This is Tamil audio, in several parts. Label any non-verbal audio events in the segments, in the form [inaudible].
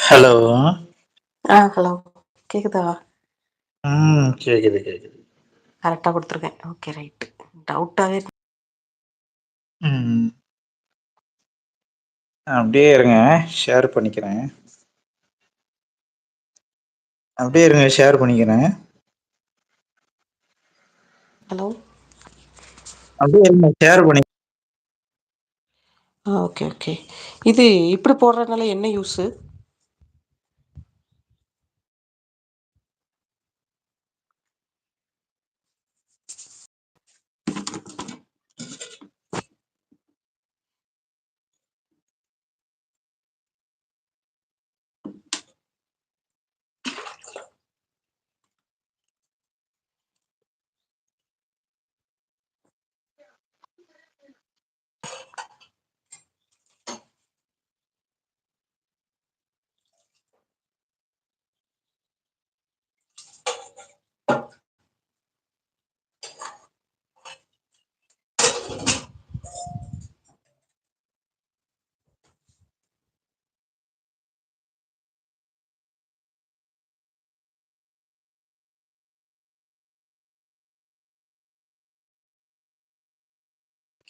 ஹலோ ஆ ஹலோ கேக்குதா? ம் கேக்குது கேக்குது. கரெக்டா குடுத்துருக்கே ஓகே ரைட்டு டவுட்டாவே ம். அப்டியே இருங்க. ஷேர் பண்ணிக்கிறே அப்டியே இருங்க ஷேர் பண்ணிக்கிறே ஹலோ அப்டியே இருங்க ஷேர் பண்ணி ஆ ஓகே ஓகே. இது இப்படி போடுறதுனால என்ன யூஸு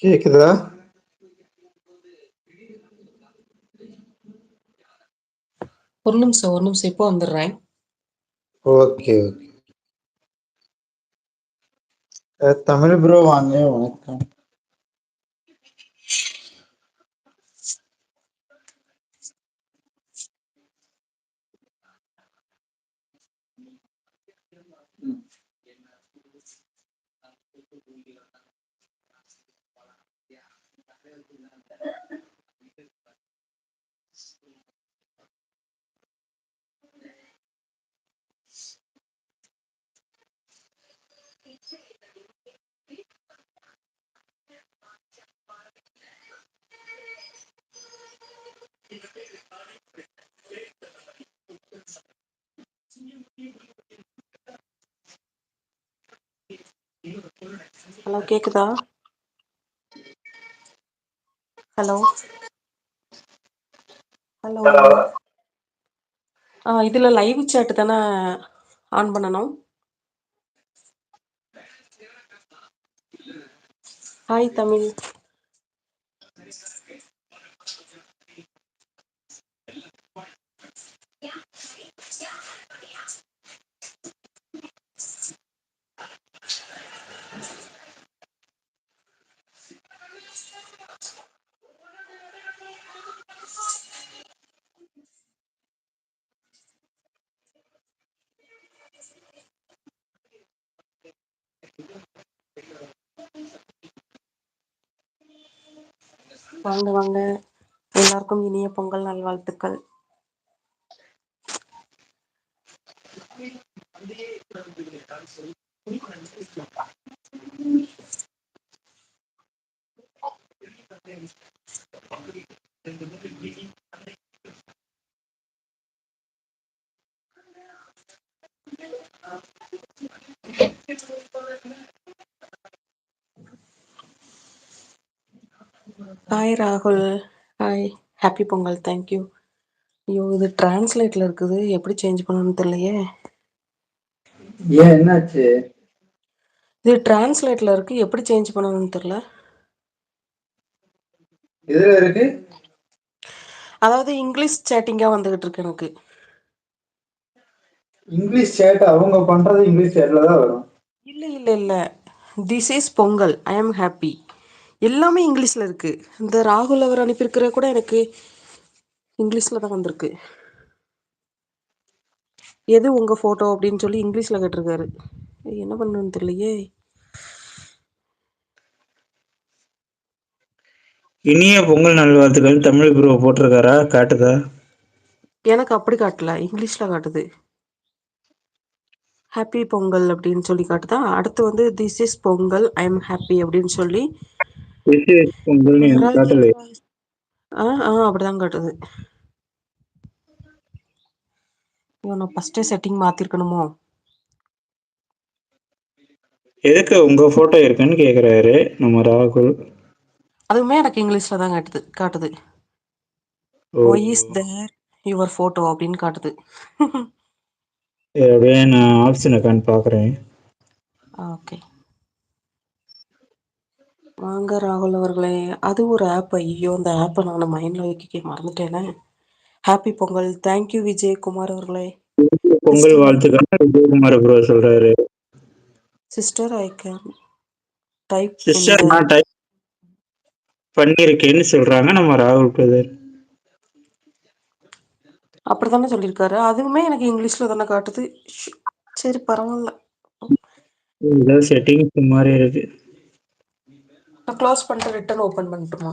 கேக்குதா? ஒரு நிமிஷோ ஒரு நிமிஷோ இப்போ வந்துடுறே ஓகே ஓகே. தமிழ் ப்ரோ வாங்க வணக்கம். ஹலோ கேக்குதா? ஹலோ ஹலோ ஆ இதுல லைவ் சேட் தான ஆன் பண்ணனு ஹாய் தமிழ். வாங்க வாங்க எல்லாருக்கும் இனிய பொங்கல் நல்வாழ்த்துக்கள். ஹாய் ராகுல் ஹாய் ஹாப்பி பொங்கல் தேங்க்யூ ஐயோ இது டிரான்ஸ்லேட்ல இருக்குது. எப்படி சேஞ்ச் பண்ணணும்னு தெரியலையே. ஏ என்னாச்சு? இது டிரான்ஸ்லேட்ல இருக்கு. எப்படி சேஞ்ச் பண்ணணும்னு தெரியல. எதுல இருக்கு? அதாவது இங்கிலீஷ் சேட்டிங்கா வந்துகிட்டு இருக்கு எனக்கு. இங்கிலீஷ் சேட் அவங்க பண்றது இங்கிலீஷ் சேட்ல தா வரு இல்ல இல்ல இல்ல. This is Pongal I am happy எல்லாமே இங்கிலீஷ்ல இருக்கு. இந்த ராகுல் அவர் அனுப்பியிருக்கிற கூட எனக்கு இங்கிலீஷ்ல தா வந்திருக்கு. எது உங்க போட்டோ அப்படின்னு சொல்லி இங்கிலீஷ்ல கேட்டிருக்காரு. என்ன பண்ணன்னு தெரியலையே. இனிய பொங்கல் நல்வாழ்த்துக்கள். தமிழ் ப்ரோ போட்டிருக்காரா? காட்டுதா? எனக்கு அப்படி காட்டல. இங்கிலீஷ்ல காட்டுது. ஹாப்பி பொங்கல் அப்படின்னு சொல்லி காட்டுதா. அடுத்து வந்து this is Pongal. I am happy அப்படின்னு சொல்லி திஸ் இஸ் பொங்கல்னு எனக்கு காட்டலையே கங்ராச்சுலேஷன் ஆ ஆ அப்படிதா காட்டுது. ஐயோ நா ஃபர்ஸ்ட்டே செட்டிங் மாத்திருக்கணுமோ? எதுக்கு உங்க போட்டோ இருக்குன்னு கேக்குறாரு நம்ம ராகுல். அதுவுமே எனக்கு இங்கிலீஷ்ல தா காட்டுது காட்டுது. ஓ! Why is there your photo அப்டின்னு காட்டுது. அப்டியே நா ஆப்ஷன் இருக்கான்னு பாக்குறே ஓகே வாங்க ராகுல் அவர்களே அது ஒரு ஆப் ஐயோ அந்த ஆப்ப நானு மைண்ட்ல வைக்க மறந்துட்டேனே. Happy Pongal. Thank you Vijay Kumar அவர்களே. பொங்கல் வாழ்த்துக்கள் விஜயகுமார் ப்ரோ சொல்றாரு. Sister I can type sister நான் டைப் பண்ணிருக்கேன்னு சொல்றாங்க நம்ம ராகுல் பிரதர் அப்டித்தானே சொல்லியிருக்காரு. அதுவுமே எனக்கு இங்கிலீஷ்ல தானே காட்டுது. செரி பரவால்ல ஏதோ செட்டிங்ஸ் மாறி இருக்கு நா க்ளோஸ் பண்ணிட்டு ரிட்டன் ஓபன் பண்ணட்டுமா?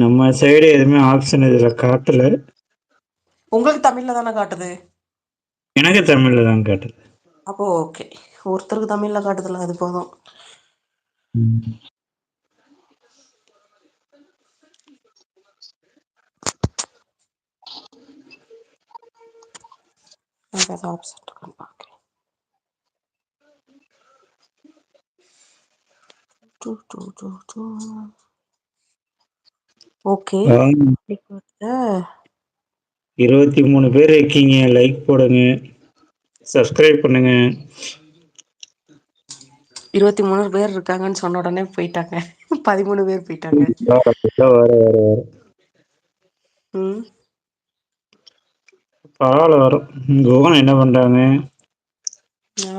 நம்ம சைடு எதுவுமே ஆப்ஷன் இதுல காட்டல. உங்களுக்கு தமிழ்ல தானே காட்டுது? எனக்கு தமிழ்ல தா காட்டுது. அப்போ ஓகே ஒருத்தருக்கு தமிழ்ல காட்டுதுல அது போது ம். வேற எதா ஆப்ஷன் இருக்கான்னு பாக்குறே டு டு டு டு. ஓகே. ஆ இருவத்தி மூணு பேர் இருக்கீங்க. லைக் போடுங்க. சப்ஸ்கிரைப் பண்ணுங்க. இருவத்தி மூணு பேர் இருக்காங்கன்னு சொன்ன உடனே போயிட்டாங்க. [laughs] பதிமூணு பேர் போயிட்டாங்க. வர வர வர ம். பரவால்ல வரு புவனா என்ன பண்றாங்க?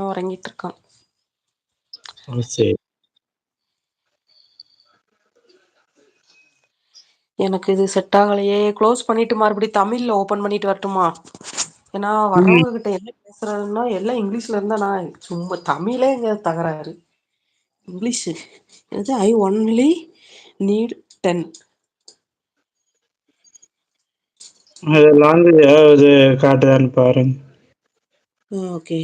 உறங்கிட்டு இருக்கா ஓ சேரி. எனக்கு இது செட் ஆகலையே. க்ளோஸ் பண்ணிட்டு மறுபடி தமிழ்ல ஓபன் பண்ணிட்டு வரட்டுமா? ஏன்னா ம். வர்றவங்க கிட்ட என்ன பேசுறதுன்னா எல்லா இங்கிலீஷ்ல இருந்தா நா சும்மா தமிழே இங்க தகராறு. இங்கிலீஷ். என்னது? I only need ten language காட்டுதான்னு பாருங்க. ஓகே